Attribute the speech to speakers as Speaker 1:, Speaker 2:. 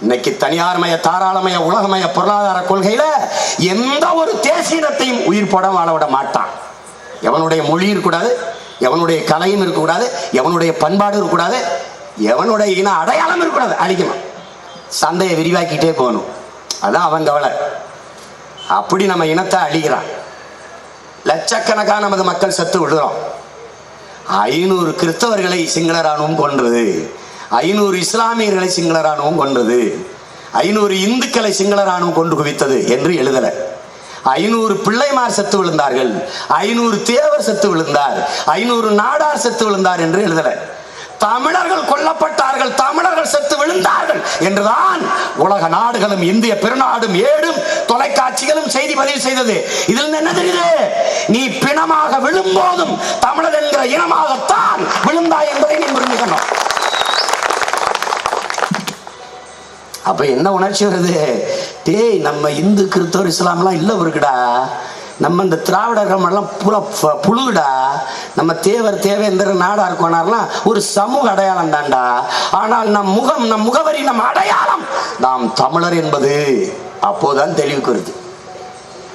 Speaker 1: இன்னைக்கு தனியார்மய தாராளமய உலகமய பொருளாதார கொள்கையில எந்த ஒரு தேசியத்தையும் உயிர் போட வாழ விட மாட்டான். எவனுடைய மொழி இருக்கக்கூடாது எவனுடைய கலையும் இருக்கக்கூடாது எவனுடைய பண்பாடு இருக்கக்கூடாது எவனுடைய இன அடையாளம் இருக்கக்கூடாது. அழிக்கணும் சந்தையை விரிவாக்கிட்டே போகணும். அதான் அவன் கவலை. அப்படி நம்ம இனத்தை அழிக்கிறான். லட்சக்கணக்கான நமது மக்கள் செத்து விடுறோம் ஐநூறு கிறிஸ்தவர்களை சிங்கள ராணுவம் கொன்றது. ஐநூறு இஸ்லாமியர்களை சிங்கள ராணுவம் கொன்றது. ஐநூறு இந்துக்களை சிங்கள ராணுவம் கொண்டு குவித்தது என்று எழுதல. ஐநூறு பிள்ளைமார் செத்து விழுந்தார்கள். ஐநூறு தேவர் செத்து விழுந்தார். ஐநூறு நாடார் செத்து விழுந்தார் என்று எழுதல. தமிழர்கள் கொல்லப்பட்டார்கள். தமிழர்கள் செத்து விழுந்தார்கள் என்றுதான் உலக நாடுகளும் இந்திய பெருநாடும் ஏடும் தொலைக்காட்சிகளும் செய்தி பதிவு செய்தது. இதில் என்ன தெரியுது? நீ பிணமாக விழும்போதும் தமிழர் என்கிற இனமாகத்தான் விழுந்தாய் என்பது நீ புரிஞ்சுக்கணும் அப்போ என்ன உணர்ச்சி வருது? டேய் நம்ம இந்து கிறிஸ்தவர் இஸ்லாம்லாம் இல்லை இருக்குடா நம்ம இந்த திராவிடர்கள் எல்லாம் புற புழுடா புழுகுடா. நம்ம தேவர் தேவேந்திர நாடா இருக்கோனார்லாம் ஒரு சமூக அடையாளம் தான்டா. ஆனால் நம் முகம் நம் முகவரி நம் அடையாளம் நாம் தமிழர் என்பது அப்போதான் தெளிவுக்கு வருது.